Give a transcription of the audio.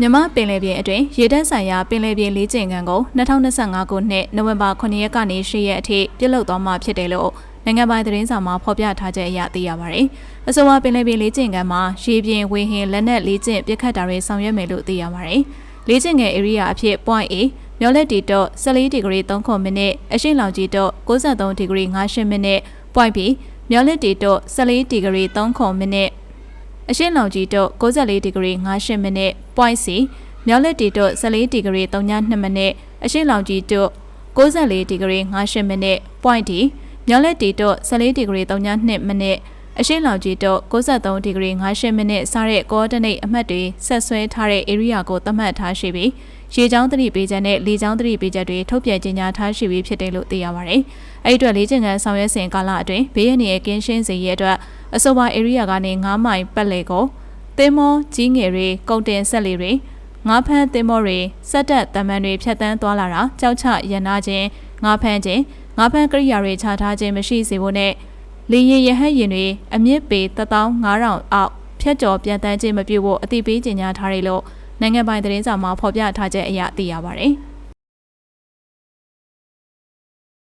မြန်မာပင်လယ်ပြင်အတွင်းရေတပ်ဆိုင်ရာပင်လယ်ပြင်လေးကျင်ကန်ကို2025ခုနှစ်နိုဝင်ဘာ9ရက်ကနေ10ရက်အထိပြုလုပ်သွားမှာဖြစ်တယ်လို့နိုင်ငံပိုင်သတင်းစာမှာဖော်ပြထားချက်အရသိရပါတယ်။အဆိုပါပင်လယ်ပြင်လေးကျင်ကန်မှာရေပြင်ဝေဟင်လက်နက်လေးကျင်ပြစ်ခတ်တာတွေဆောင်ရွက်မယ်လို့သိရပါတယ်။လေးကျင်ငယ် area အဖြစ် point A မျောလက်တီတော့14ဒီဂရီ3ခုမိနစ်အရှိန်လောင်ကြီးတော့63ဒီဂရီ58မိနစ် point B မျောလက်တီတော့14ဒီဂရီ3ခုမိနစ် အရှင်းလောင်ကြီးတို့64ဒီဂရီ58မိနစ် point C မြောက်လက်တီတို့14ဒီဂရီ32မိနစ်အရှင်းလောင်ကြီးတို့64ဒီဂရီ58မိနစ် point D မြောက်လက်တီတို့14ဒီဂရီ32မိနစ်အရှင်းလောင်ကြီးတို့63ဒီဂရီ58မိနစ်စတဲ့ coordinate အမှတ်တွေဆက်ဆွဲထားတဲ့ area ကိုသတ်မှတ်ထားရှိပြီးရေချောင်းသတိပေးချက်နဲ့လေချောင်းသတိပေးချက်တွေထုတ်ပြန်ကြေညာထားရှိပြီးဖြစ်တယ်လို့သိရပါတယ်။အဲ့ဒီအတွက်လေ့ကျင့်ခန်းဆောင်ရွက်စဉ်ကာလအတွင်းဘေးရန်ရဲ့ကင်းရှင်းစေရအတွက် အဆိုပါ area ကနေ9မိုင်ပတ်လည်ကိုသင်းမောကြီးငယ်တွေကုန်တင်ဆက်လေတွေငါးဖမ်းသင်းမောတွေစက်တက်တမန်တွေဖြတ်တန်းသွားလာတာကြောက်ချရန်နာခြင်းငါးဖမ်းခြင်းငါးဖမ်းကရိယာတွေခြားထားခြင်းမရှိစေဖို့နဲ့လေရင်ရဟတ်ရင်တွေအမြင့်ပေ15000အောက်ဖြတ်ကျော်ပြန်တန်းခြင်းမပြုဖို့အတိပေးကြေညာထားတယ်လို့နိုင်ငံပိုင်သတင်းစာမှာဖော်ပြထားချက်အရသိရပါတယ်။